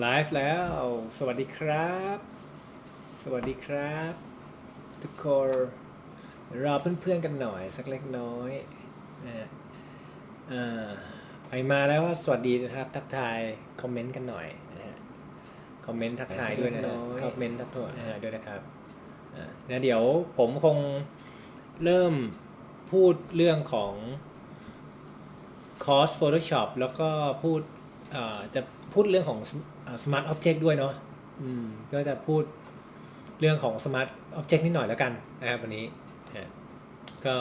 ไลฟ์แล้ว สวัสดีครับ สวัสดีครับ ทุกคนรอเพื่อนๆกันหน่อยสักเล็กน้อยนะฮะอ่าไปมาแล้วว่าสวัสดีนะครับ ทักทายคอมเมนต์กันหน่อยนะฮะคอมเมนต์ทักทายด้วยนะฮะคอมเมนต์ทักทายด้วยนะครับอ่าแล้วเดี๋ยวผมคงเริ่มพูดเรื่องของคอร์ส Photoshop แล้วก็พูดเอ่อจะพูดเรื่องของ เอ่อ Smart Object ด้วยเนาะอืมก็จะพูดเรื่องของ Smart Object นิดหน่อยแล้วกันนะครับวันนี้นะฮะก็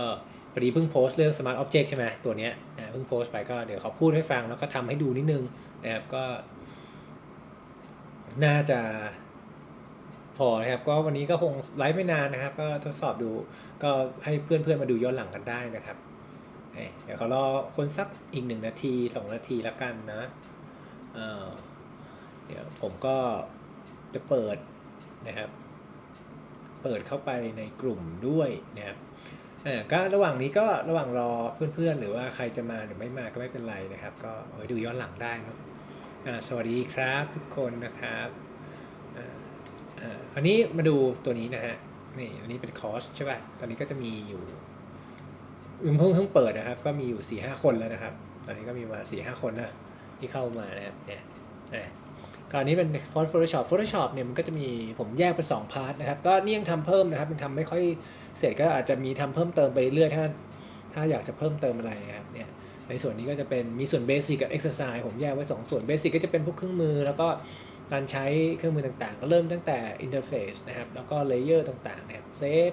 พอดีเพิ่งโพสต์เรื่อง Smart Object ใช่ไหมตัวเนี้ยนะเพิ่งโพสต์ไปก็เดี๋ยวเขาพูดให้ฟังแล้วก็ทำให้ดูนิดนึงนะครับก็ น่าจะพอนะครับ ก็วันนี้ก็คงไลฟ์ไม่นานนะครับ ก็ทดสอบดูก็ให้เพื่อนๆมาดูย้อนหลังกันได้นะครับเอ้ยเดี๋ยวเขารอคนสักอีกหนึ่งนาทีสองนาทีแล้วกันนะ เดี๋ยวผมก็จะเปิดนะครับ เปิดเข้าไปในกลุ่มด้วยนะครับก็ระหว่างนี้ก็ระหว่างรอเพื่อนๆ หรือว่าใครจะมาหรือไม่มาก็ไม่เป็นไรนะครับ ก็ไว้ดูย้อนหลังได้นะสวัสดีครับทุกคนนะครับอ่าอ่าคราวนี้มาดูตัวนี้นะฮะนี่อันนี้เป็นคอร์สใช่ป่ะตอนนี้ก็จะมีอยู่เพิ่งเพิ่งเปิดนะครับ ก็มีอยู่สี่ห้าคนแล้วนะครับ ตอนนี้ก็มีมาสี่ห้าคนนะที่เข้ามานะครับเนี่ย ก็อันนี้เป็นฟอนต์ Photoshop Photoshop เนี่ยมันก็จะมีผมแยกเป็นสองพาร์ทนะครับ ก็นี่ยังทำเพิ่มนะครับยังทำไม่ค่อยเสร็จก็อาจจะมีทำเพิ่มเติมไปเรื่อยๆถ้าถ้าอยากจะเพิ่มเติมอะไรนะครับเนี่ยในส่วนนี้ก็จะเป็นมีส่วนเบสิกกับเอ็กซ์ไซส์ผมแยกไว้สองส่วนเบสิกก็จะเป็นพวกเครื่องมือ แล้วก็การใช้เครื่องมือต่างๆ ก็เริ่มตั้งแต่อินเทอร์เฟซนะครับ แล้วก็เลเยอร์ต่างๆนะครับเซฟ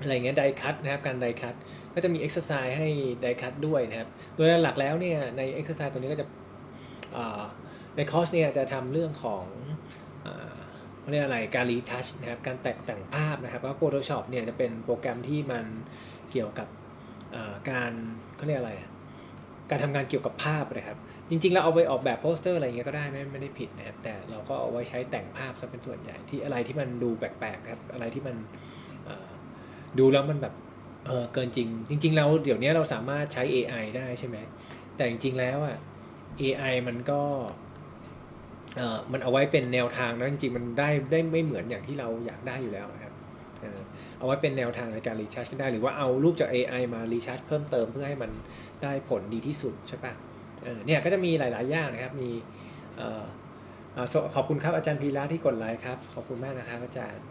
อะไรเงี้ยไดคัตนะครับการไดคัตก็จะมีเอ็กซ์ไซส์ให้ไดคัตด้วยนะครับ โดยหลักแล้วเนี่ยในเอ็กซ์ไซส์ตัวนี้ก็จะ ในคอร์สเนี่ยจะทำเรื่องของเขาเรียกอะไรการรีทัชนะครับการแตกแต่งภาพนะครับเพราะ Photoshop เนี่ยจะเป็นโปรแกรมที่มันเกี่ยวกับการเขาเรียกอะไรการทำงานเกี่ยวกับภาพนะครับ จริงๆแล้วเอาไปออกแบบโปสเตอร์อะไรเงี้ยก็ได้ไม่ไม่ได้ผิดนะครับ แต่เราก็เอาไว้ใช้แต่งภาพซะเป็นส่วนใหญ่ที่อะไรที่มันดูแปลกๆนะครับอะไรที่มันดูแล้วมันแบบเออเกินจริง จริง ๆ แล้วเดี๋ยวนี้เราสามารถใช้ AI ได้ใช่ไหมแต่จริงๆแล้วอะ AI มันก็ มันเอาไว้เป็นแนวทางนะจริงๆมันได้ได้ไม่เหมือนอย่างที่เราอยากได้อยู่แล้วนะครับเอาไว้เป็นแนวทางในการรีชาร์จก็ได้ หรือว่าเอารูปจาก AI มารีชาร์จเพิ่มเติมเพื่อให้มันได้ผลดีที่สุดใช่ปะเนี่ยก็จะมีหลายๆอย่างนะครับมีขอบคุณครับอาจารย์พีระที่กดไลค์ครับ ขอบคุณมากนะครับอาจารย์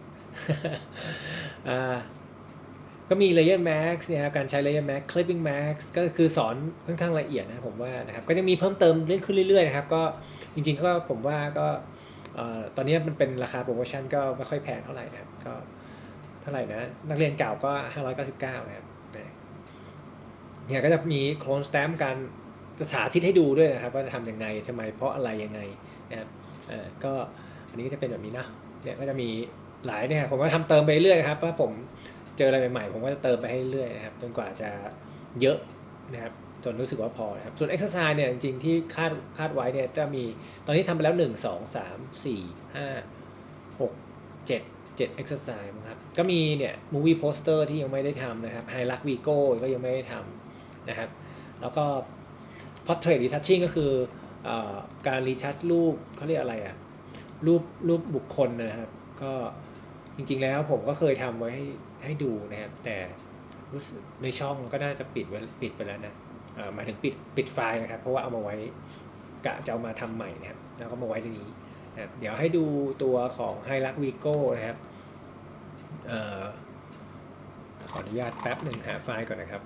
ก็มี Layer Max นี่ยครับการใช้ Layer Max Clipping Max ก็คือสอนค่อนข้างละเอียดนะผมว่านะครับก็ยังมีเพิ่มเติมเรื่อยขึ้นเรื่อยๆนะครับก็ จริงๆก็ผมว่าก็ตอนนี้มันเป็นราคาโปรโมชั่นก็ไม่ค่อยแพงเท่าไหร่นะครับก็เท่าไหร่นะนักเรียนเก่าก็ 599นะครับเนี่ยก็จะมีโคลนสแตมป์การจะสาธิตให้ดูด้วยนะครับว่าจะทำยังไงทำไมเพราะอะไรยังไงนะครับอ่อก็อันนี้จะเป็นแบบนี้นะเนี่ยก็จะมีหลายเนี่ยผมก็ทำเติมไปเรื่อยนะครับเพราผมเจออะไรใหม่ๆ ผมก็จะเติมไปให้เรื่อยนะครับจนกว่าจะเยอะนะครับ จนรู้สึกว่าพอนะครับ ส่วน exercise เนี่ยจริงๆที่คาดคาดไว้เนี่ยจะมีตอนนี้ทำไปแล้ว 1 2 3 4 5 6 7 7 exercise นะครับ ก็มีเนี่ย movie poster ที่ยังไม่ได้ทำนะครับ high luck vigo ก็ยังไม่ได้ทำนะครับ แล้วก็ portrait retouching ก็คืออการ retouch รูปเขาเรียกอะไรอะรูปรูปบุคคลนะครับ ก็จริงๆแล้วผมก็เคยทำไว้ให้ให้ดูนะครับ แต่รู้สึกในช่องก็น่าจะปิดไว้ปิดไปแล้วนะ หมายถึงปิดปิดไฟล์นะครับ เพราะว่าเอามาไว้กะจะเอามาทำใหม่นะครับ แล้วก็มาไว้ในนี้นะเดี๋ยวให้ดูตัวของ h i l u x Vigo นะครับออขออนุญาตแป๊บหนึ่งหาไฟล์ก่อนนะครับ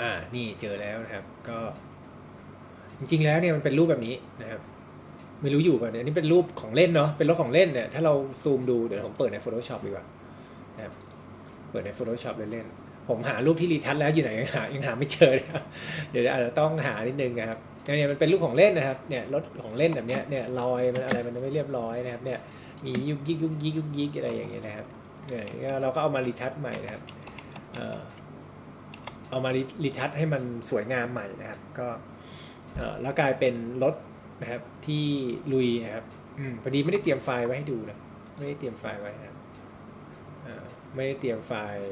อ่า นี่เจอแล้วนะครับ ก็ จริงๆ แล้วเนี่ยมันเป็นรูปแบบนี้นะครับ ไม่รู้อยู่ป่ะเนี่ยนี่เป็นรูปของเล่นเนาะ เป็นรถของเล่นเนี่ย ถ้าเราซูมดู เดี๋ยวผมเปิดใน Photoshop ดีกว่านะครับ เปิดใน Photoshop เล่นๆผมหารูปที่รีทัชแล้วอยู่ไหนยังหายังหาไม่เจอเลยเดี๋ยวอาจจะต้องหานิดนึงนะครับเนี่ยมันเป็นรูปของเล่นนะครับเนี่ยรถของเล่นแบบเนี้ยเนี่ยรอยมันอะไรมันไม่เรียบร้อยนะครับเนี่ยมียุกยิกยุกยิกยุกยิกอะไรอย่างเงี้ยนะครับเนี่ยเราก็เอามารีทัชใหม่นะครับเอามารีทัชให้มันสวยงามใหม่นะครับ ก็แล้วกลายเป็นรถนะครับที่ลุยนะครับอพอดีไม่ได้เตรียมไฟล์ไว้ให้ดูนะไม่ได้เตรียมไฟล์ไว้นะครับ ไม่ได้เตรียมไฟล์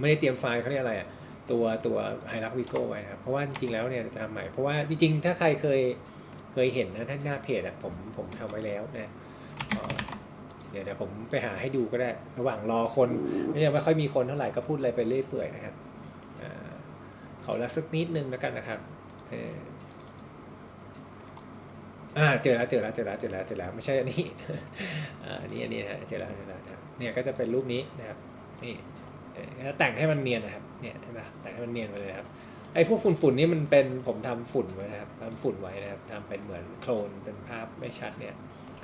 ไม่ได้เตรียมไฟล์เขาเรียกอะไรอะตัวตัวไฮรักวิโก้ไว้นะครับเพราะว่าจริงๆแล้วเนี่ยจะทำใหม่เพราะว่าจริงๆถ้าใครเคยเคยเห็นนะท่านหน้าเพจอะผมผมทำไว้แล้วนะเเดี๋ยวเดี๋ยวผมไปหาให้ดูก็ได้ ระหว่างรอคนไม่ยังไม่ค่อยมีคนเท่าไหร่ก็พูดอะไรไปเรื่อยเปื่อยนะครับอ่าขอละสักนิดนึงแล้วกันนะครับเอ่าเจอแล้วเจอแล้วเจอแล้วเจอแล้วเจอแล้วไม่ใช่อันนี้อ่าอันนี้อันนี้นะเจอแล้วเจอแล้วนะครับเนี่ยก็จะเป็นรูปนี้นะครับนี่แต่งให้มันเนียนนะครับเนี่ยเห็นปะแต่งให้มันเนียนไปเลยครับไอ้พวกฝุ่นฝุ่นนี่มันเป็นผมทำฝุ่นไว้นะครับทำฝุ่นไว้นะครับทำเป็นเหมือนโคลนเป็นภาพไม่ชัดเนี่ย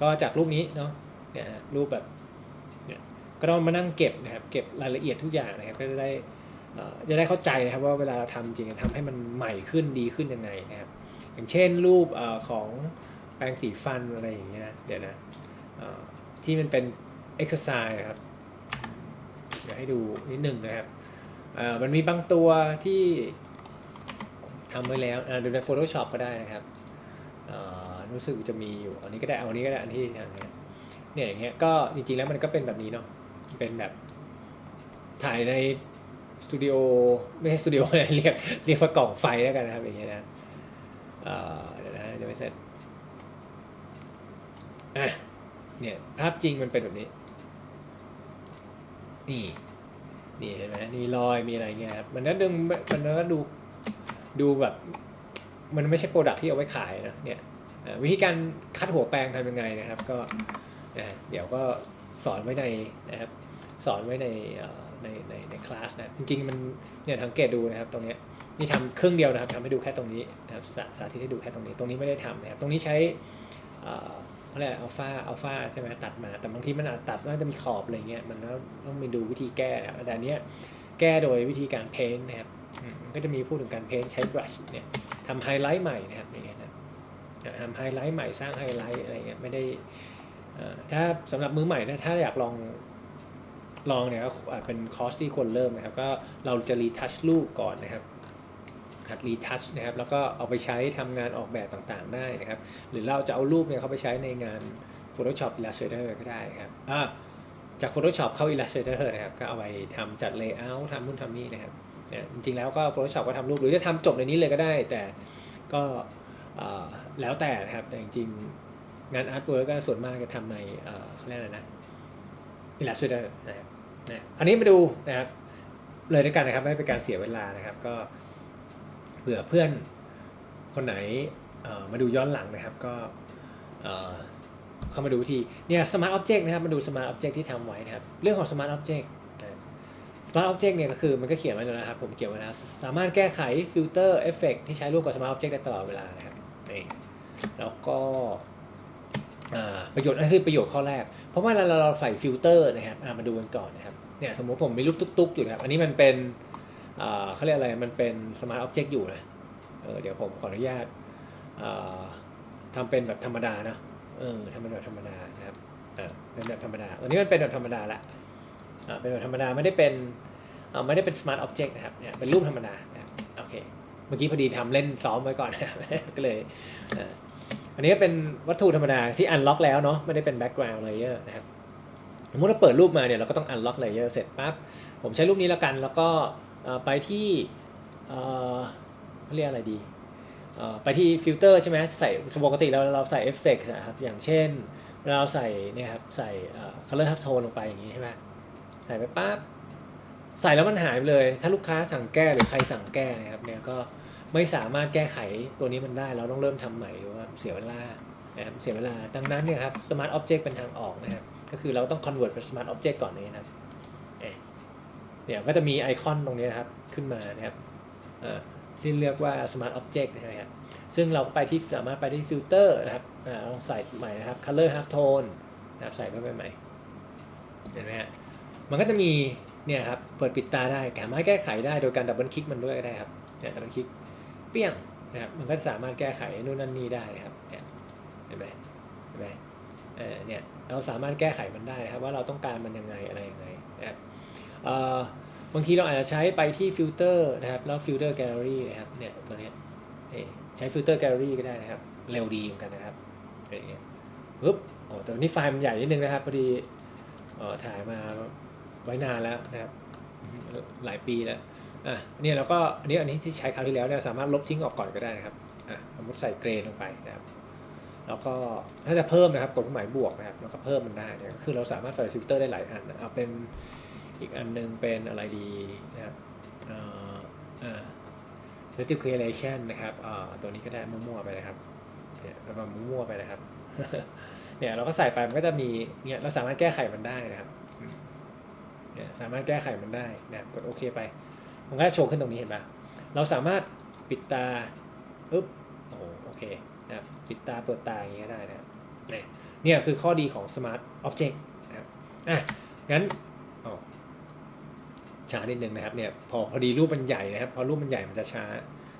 ก็จากรูปนี้เนาะเนี่ยนะรูปแบบเนี่ยก็ต้องมานั่งเก็บนะครับเก็บรายละเอียดทุกอย่างนะครับก็จะได้อ่อจะได้เข้าใจนะครับว่าเวลาเราทำจริงทำให้มันใหม่ขึ้นดีขึ้นยังไงนะครับอย่างเช่นรูปของ แปรงสีฟันอะไรอย่างเงี้ยเดี๋ยวนะที่มันเป็น exercise นะครับ เดี๋ยวให้ดูนิดหนึ่งนะครับมันมีบางตัวที่ทำไว้แล้วดูใน Photoshop ก็ได้นะครับรู้สึกจะมีอยู่ อันนี้ก็ได้ เอาอันนี้ก็ได้ อันที่ทางเนี้ยเนี่ยอย่างเงี้ย ก็จริงๆแล้วมันก็เป็นแบบนี้เนาะ เป็นแบบถ่ายในสตูดิโอไม่ใช่สตูดิโอนะเรียกเรียกว่ากล่องไฟแล้วกันนะครับอย่างเงี้ยนะเอ่อเดี๋ยวนะเดี๋ยวไม่เสร็จ อะเนี่ยภาพจริงมันเป็นแบบนี้ นี่ นี่เห็นไหมมีรอยมีอะไรเงี้ยครับมันก็ดึงมันก็ดูดูแบบ มันไม่ใช่โปรดักที่เอาไว้ขายนะเนี่ยวิธีการคัดหัวแปรงทำยังไงนะครับ ก็เดี๋ยวก็สอนไว้ในนะครับ สอนไว้ในในในในคลาสนะจริงๆมันเนี่ยสังเกตดูนะครับ ตรงเนี้ยนี่ทำครึ่งเดียวนะครับทำให้ดูแค่ตรงนี้นะครับสาธิตให้ดูแค่ตรงนี้ ตรงนี้ไม่ได้ทำนะครับ ตรงนี้ใช้ เขาเรียกอัลฟาอัลฟาใช่ไหมตัดมา แต่บางทีมันอาจตัดแล้วจะมีขอบอะไรเงี้ยมันก็ต้องไปดูวิธีแก้แต่อันเนี้ยแก้โดยวิธีการเพ้นท์นะครับก็จะมีพูดถึงการเพ้นท์ใช้บรัชเนี่ยทำไฮไลท์ใหม่นะครับอย่างเงี้ยนะทำไฮไลท์ใหม่สร้างไฮไลท์อะไรเงี้ยไม่ได้ถ้าสำหรับมือใหม่นะถ้าอยากลองลองเนี่ยก็อาจเป็นคอร์สที่ควรเริ่มนะครับ ก็เราจะรีทัชรูปก่อนนะครับ หัดรีทัชนะครับแล้วก็เอาไปใช้ทำงานออกแบบต่างๆได้นะครับ หรือเราจะเอารูปเนี่ยเข้าไปใช้ในงาน Photoshop Illustrator ก็ได้ครับอ่าจาก Photoshop เข้า Illustrator นะครับ ก็เอาไปทำจัด Layout ทำนู่นทำนี่นะครับเนี่ยจริงๆแล้วก็ Photoshop ก็ทำรูปหรือจะทำจบในนี้เลยก็ได้ แต่ก็แล้วแต่นะครับ แต่จริงๆ งาน Artwork ก็ส่วนมากจะทำในเอ่อเขาเรียกอะไรนะ Illustrator นะครับนะอันนี้มาดูนะครับเลยด้วยกันนะครับไม่เป็นการเสียเวลานะครับก็ เผื่อเพื่อนคนไหนมาดูย้อนหลังนะครับก็เข้ามาดูวิธีเนี่ย Smart Object นะครับมาดู Smart Object ที่ทำไว้นะครับ เรื่องของ Smart Object นะ Smart Object เนี่ยก็คือมันก็เขียนไว้แล้วนะครับ ผมเขียนไว้แล้วสามารถแก้ไขฟิลเตอร์เอฟเฟกที่ใช้ร่วมกับ Smart Object ได้ตลอดเวลานะครับนี่แล้วก็ประโยชน์นั่นคือประโยชน์ข้อแรก เพราะว่าเราเราใส่ฟิลเตอร์นะครับมาดูกันก่อนนะครับเนี่ยสมมติผมมีรูปตุ๊กๆอยู่นะครับ อันนี้มันเป็น เขาเรียกอะไรมันเป็นสมาร์ทออบเจกต์อยู่นะเเดี๋ยวผมขออนุญาตอ่าทำเป็นแบบธรรมดานะเออทำเป็นแบบธรรมดานะครับเป็นแบบธรรมดาอันนี้มันเป็นแบบธรรมดาละเป็นแบบธรรมดาไม่ได้เป็นไม่ได้เป็นสมาร์ทออบเจกต์นะครับเนี่ยเป็นรูปธรรมดานะครับโอเคเมื่อกี้พอดีทำเล่นซ้อมไว้ก่อนนะครับก็เลยอันนี้ก็เป็นวัตถุธรรมดาที่อันล็อกแล้วเนาะไม่ได้เป็นแบ็กกราวด์เลเยอร์นะครับสมมติเราเปิดรูปมาเนี่ยเราก็ต้องอันล็อกเลเยอร์เสร็จปั๊บผมใช้รูปนี้แล้วกันแล้วก็ ไปที่เอ่อเรียกอะไรดี ไปที่ฟิลเตอร์ใช่ไหมใส่ปกติเราเราใส่เอฟเฟกต์นะครับ อย่างเช่นเราใส่เนี่ยครับใส่เอ่อ color half tone ลงไปอย่างนี้ใช่ไหมใส่ไปปั๊บใส่แล้วมันหายไปเลย ถ้าลูกค้าสั่งแก้หรือใครสั่งแก้นะครับเนี่ยก็ไม่สามารถแก้ไขตัวนี้มันได้ เราต้องเริ่มทำใหม่หรือว่าเสียเวลานะครับเสียเวลาดังนั้นเนี่ยครับ Smart Object เป็นทางออกนะครับ ก็คือเราต้อง convert เป็น Smart Object ก่อนนี้นะครับ เนี่ยก็จะมีไอคอนตรงนี้นะครับขึ้นมานะครับที่เรียกว่า Smart Object นะครับซึ่งเราไปที่สามารถไปที่ฟิลเตอร์นะครับอ่าลองใส่ใหม่นะครับ color half tone นะครับใส่เข้าไปใหม่ เห็นไหมฮะมันก็จะมีเนี่ยครับเปิดปิดตาได้สามารถแก้ไขได้โดยการดับเบิลคลิกมันด้วยก็ได้ครับเนี่ยดับเบิลคลิกเปี้ยงนะครับมันก็สามารถแก้ไขนู่นนั่นนี่ได้นะครับเนี่ยเห็นไหมเห็นไหมเออเนี่ยเราสามารถแก้ไขมันได้นะครับว่าเราต้องการมันยังไงอะไรยังไงนะครับเอ่อ บางทีเราอาจจะใช้ไปที่ฟิลเตอร์นะครับ แล้วฟิลเตอร์แกลเลอรี่นะครับเนี่ยตัวเนี้ยใช้ฟิลเตอร์แกลเลอรี่ก็ได้นะครับ เร็วดีเหมือนกันนะครับเป็นอย่างเงี้ยปึ๊บโอ้แต่วันนี้ไฟล์มันใหญ่นิดนึงนะครับพอดีเออถ่ายมาไว้นานแล้วนะครับหลายปีแล้วอะเนี่ยเราก็อันนี้อันนี้ที่ใช้คราวที่แล้วเนี่ยสามารถลบทิ้งออกก่อนก็ได้นะครับอะสมมติใส่เกรนลงไปนะครับแล้วก็ถ้าจะเพิ่มนะครับกดเครื่องหมายบวกนะครับแล้วก็เพิ่มมันได้เนี่ยคือเราสามารถใส่ฟิลเตอร์ได้หลายอันเอาเป็น อีกอันหนึงเป็นอะไรดีนะครับเอ่ออ่า native creation นะครับอ่าตัวนี้ก็ได้มั่วๆไปนะครับเนี่ยประมาณมั่วๆไปนะครับ เนี่ยเราก็ใส่ไปมันก็จะมีเนี่ยเราสามารถแก้ไขมันได้นะครับเนี่ยสามารถแก้ไขมันได้นะครับกดโอเคไป มันก็จะโชว์ขึ้นตรงนี้เห็นไหมเราสามารถปิดตาปึ๊บโอ้โหโอเคนะครับปิดตาเปิดตาอย่างเงี้ยได้นะครับเนี่ยเนี่ยคือข้อดีของ Smart Object นะครับอะงั้นอ๋อ ช้านิดนึงนะครับเนี่ยพอพอดีรูปมันใหญ่นะครับ พอรูปมันใหญ่มันจะช้า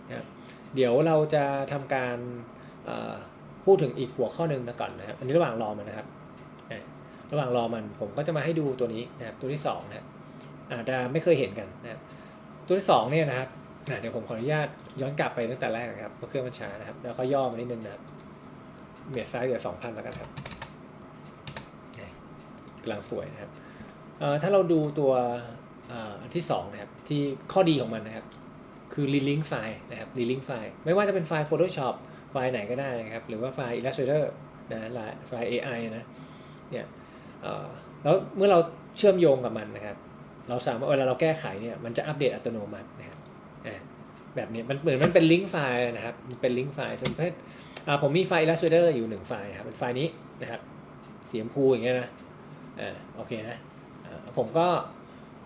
นะครับเดี๋ยวเราจะทำการพูดถึงอีกหัวข้อหนึ่งนะก่อนนะครับ อันนี้ระหว่างรอมันนะครับ ระหว่างรอมันผมก็จะมาให้ดูตัวนี้นะครับ ตัวที่สองนะครับอาจจะไม่เคยเห็นกันนะครับตัวที่สองเนี่ยนะครับเดี๋ยวผมขออนุญาตย้อนกลับไปตั้งแต่แรกนะครับเพราะเครื่องมันช้านะครับ แล้วก็ย่อมานิดนึงนะครับเบียดซ้ายเหลือสองพันแล้วกันครับกำลังสวยนะครับถ้าเราดูตัว อันที่สองนะครับที่ข้อดีของมันนะครับ คือ re-link ไฟล์นะครับ re-link ไฟล์ไม่ว่าจะเป็นไฟล์ Photoshop ไฟล์ไหนก็ได้นะครับ หรือว่าไฟล์ Illustrator นะไฟล์ AI นะเนี่ยแล้วเมื่อเราเชื่อมโยงกับมันนะครับ เราสามารถเวลาเราแก้ไขเนี่ยมันจะอัปเดตอัตโนมัตินะครับแบบนี้มันเหมือนมันเป็นลิงก์ไฟล์นะครับมันเป็นลิงก์ไฟล์ส่วนประเภทอ่าผมมีไฟล์ Illustrator อยู่หนึ่งไฟล์ครับเป็นไฟล์นี้นะครับสีชมพูอย่างเงี้ยนะอ่าโอเคนะผมก็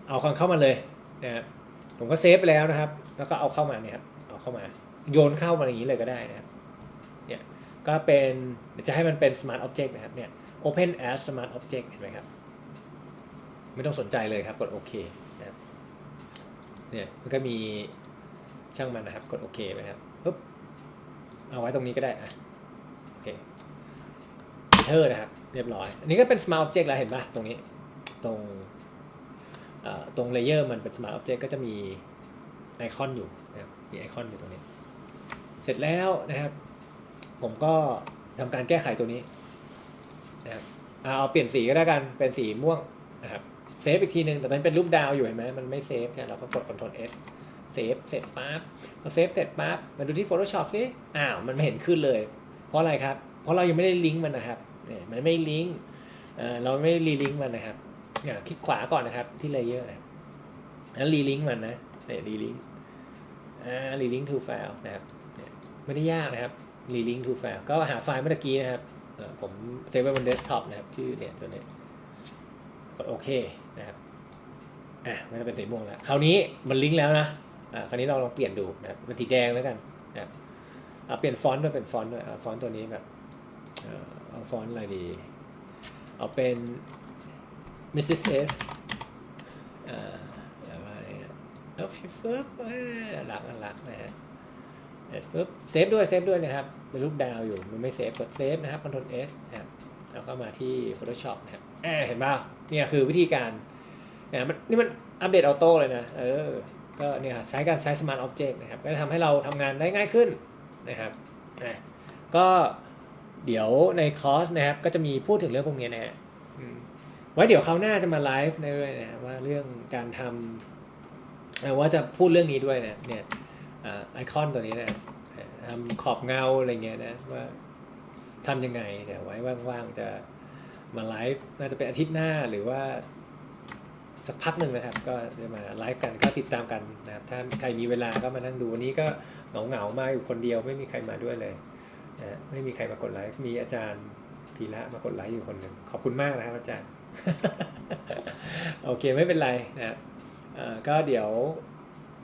เอาเข้ามาเลยนะครับผมก็เซฟไปแล้วนะครับ แล้วก็เอาเข้ามาเนี่ยครับเอาเข้ามาโยนเข้ามาอย่างนี้เลยก็ได้นะครับเนี่ยก็เป็นจะให้มันเป็น Smart Object นะครับเนี่ย Open as Smart Object เห็นไหมครับ ไม่ต้องสนใจเลยครับกดโอเคนะครับเนี่ยมันก็มีช่างมันนะครับกดโอเคไปครับปุ๊บเอาไว้ตรงนี้ก็ได้อะโอเคเทอร์นะครับ เรียบร้อย อันนี้ก็เป็น smart object แล้วเห็นปะตรงนี้ตรง ตรงเลเยอร์มันเป็น smart object ก็จะมีไอคอนอยู่นะครับมีไอคอนอยู่ตรงนี้ เสร็จแล้วนะครับ ผมก็ทำการแก้ไขตัวนี้นะครับเอาเปลี่ยนสีก็ได้กันเป็นสีม่วงนะครับเซฟอีกทีหนึ่งแต่ตอนนี้เป็นรูปดาวอยู่เห็นไหมมันไม่เซฟเนี่ยเราก็กด Ctrl S เซฟเสร็จปั๊บพอเซฟเสร็จปั๊บมาดูที่ Photoshop สิอ้าวมันไม่เห็นขึ้นเลย เพราะอะไรครับ เพราะเรายังไม่ได้ลิงก์มันนะครับเนี่ยมันไม่ลิงก์เออเราไม่รีลิงก์มันนะครับ เนี่ยคลิกขวาก่อนนะครับที่เลเยอร์นะแล้วรีลิงก์มันนะเนี่ยรีลิงก์อ่ารีลิงก์ to file นะครับเนี่ยไม่ได้ยากนะครับรีลิงก์ to file ก็หาไฟล์เมื่อกี้นะครับผมเซฟไว้บนเดสก์ท็อปนะครับชื่อเนี่ยตัวนี้กดโอเคนะครับอะไม่ได้เป็นสีม่วงแล้วคราวนี้มันลิงก์แล้วนะอ่าคราวนี้เราลองเปลี่ยนดูนะครับเป็นสีแดงแล้วกันนะครับเอาเปลี่ยนฟอนต์ด้วยเป็นฟอนต์ด้วยเอาฟอนต์ตัวนี้แบบเออเอาฟอนต์อะไรดี เอาเป็น Mrs. F อ่าแล้วว่าอะไรเนี่ยแล้วฟิฟบหลักหลักนะฮะเสร็จปุ๊บเซฟด้วยเซฟด้วยนะครับเป็นรูปดาวอยู่มันไม่เซฟกดเซฟนะครับ Ctrl S นะครับแล้วก็มาที่ Photoshop นะครับแอเห็นป่ะเนี่ยคือวิธีการนะมันนี่มันอัปเดตออโต้เลยนะ เออ ก็เนี่ยใช้การใช้ Smart Object นะครับ ก็จะทำให้เราทำงานได้ง่ายขึ้นนะครับอะก็เดี๋ยวในคอร์สนะครับ ก็จะมีพูดถึงเรื่องพวกนี้นะฮะ ไว้เดี๋ยวคราวหน้าจะมาไลฟ์ด้วยนะว่าเรื่องการทำว่าจะพูดเรื่องนี้ด้วยนะเนี่ยไอคอนตัวนี้นะทำขอบเงาอะไรเงี้ยนะว่าทำยังไงเดี๋ยวไว้ว่างๆจะมาไลฟ์น่าจะเป็นอาทิตย์หน้าหรือว่าสักพักหนึ่งนะครับ ก็จะมาไลฟ์กันก็ติดตามกันนะครับถ้าใครมีเวลาก็มานั่งดูวันนี้ก็เหงาๆมาอยู่คนเดียวไม่มีใครมาด้วยเลยนะฮะไม่มีใครมากดไลฟ์มีอาจารย์พีระมากดไลฟ์อยู่คนหนึ่งขอบคุณมากนะครับอาจารย์ โอเคไม่เป็นไรนะครับก็เดี๋ยว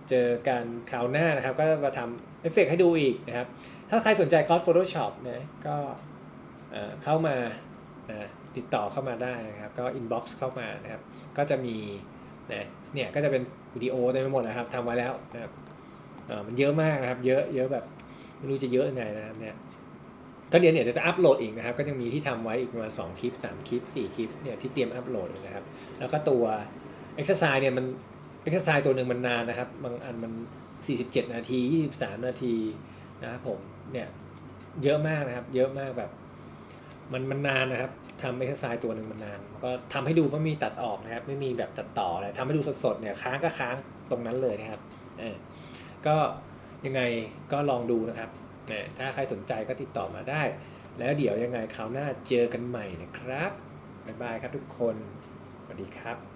เจอกันคราวหน้านะครับ ก็มาทำเอฟเฟกต์ให้ดูอีกนะครับ ถ้าใครสนใจคอร์ส Photoshop นะก็เข้ามานะติดต่อเข้ามาได้นะครับ ก็ inbox เข้ามานะครับ ก็จะมีนะเนี่ยก็จะเป็นวิดีโอเต็มไหมดนะครับทำไว้แล้วนะครับมันเยอะมากนะครับ เยอะเยอะแบบไม่รู้จะเยอะยังไงนะครับเนี่ย ก็เดี๋ยวเนี่ยจะอัปโหลดอีกนะครับ ก็ยังมีที่ทำไว้อีกประมาณ2คลิป 3 คลิป 4 คลิปเนี่ยที่เตรียมอัปโหลดนะครับ แล้วก็ตัว exercise เนี่ยมัน exercise ตัวหนึ่งมันนานนะครับ บางอันมัน 47 นาที 23 นาทีนะครับผมเนี่ยเยอะมากนะครับ เยอะมากแบบ มันมันนานนะครับทำเอ็กซ์ไซส์ตัวหนึ่งมันนาน ก็ทำให้ดูไม่มีตัดออกนะครับ ไม่มีแบบตัดต่ออะไรทำให้ดูสดๆเนี่ยค้างก็ค้างตรงนั้นเลยนะครับเออก็ยังไงก็ลองดูนะครับ เออถ้าใครสนใจก็ติดต่อมาได้ แล้วเดี๋ยวยังไงคราวหน้าเจอกันใหม่นะครับ บ๊ายบายครับทุกคน สวัสดีครับ